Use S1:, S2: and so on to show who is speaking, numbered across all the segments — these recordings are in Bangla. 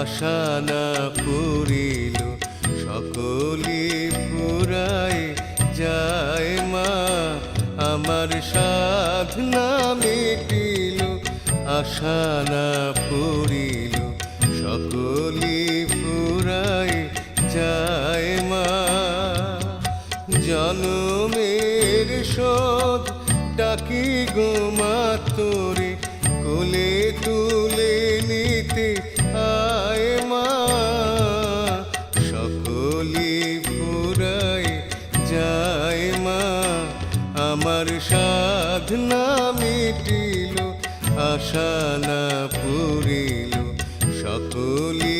S1: আশা না পুরিল সকলি ফুরায় যায় মা। আমার সাধনা মিটিল আশা না পুরিল সকলি ফুরায় যায় মা। জনমের শোধ ডাকি গোমা তোরে সাধনা মিটিল আশা না পুরিল সকলি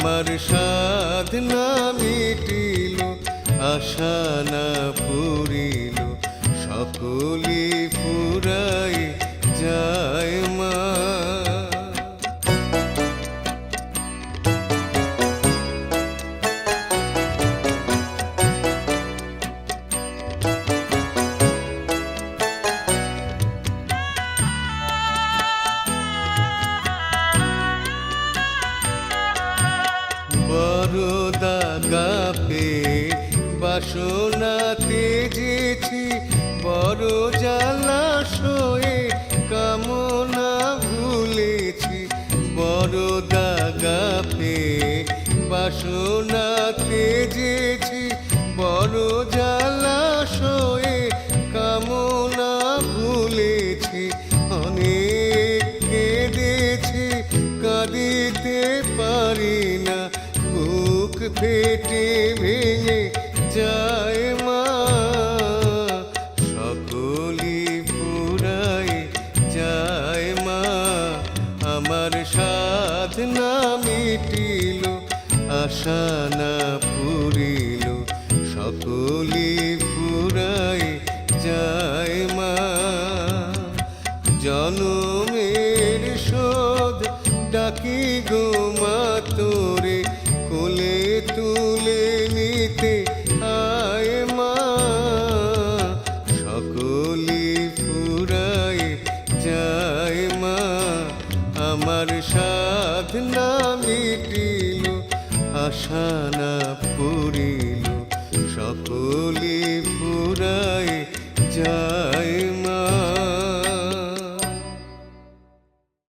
S1: আমার সাধনা মিটিল আশা না পুরিল সকলি ফুরায় বড় দাগা পে বাসনা তেজেছি বড় জালাশয়ে কামনা ভুলেছি। বড় দাগা পে বাসনা ফেটে ভেঙে যায় মা। সকলি ফুরায় যায় মা। আমার সাধনা মিটিল, আশা না পুরিল। সকলি ফুরায় যায় মা। জনমের শোধ ডাকি গোমা আমার সাধনা মিটিল আশা না পুরিল সকলে পুরাই যায়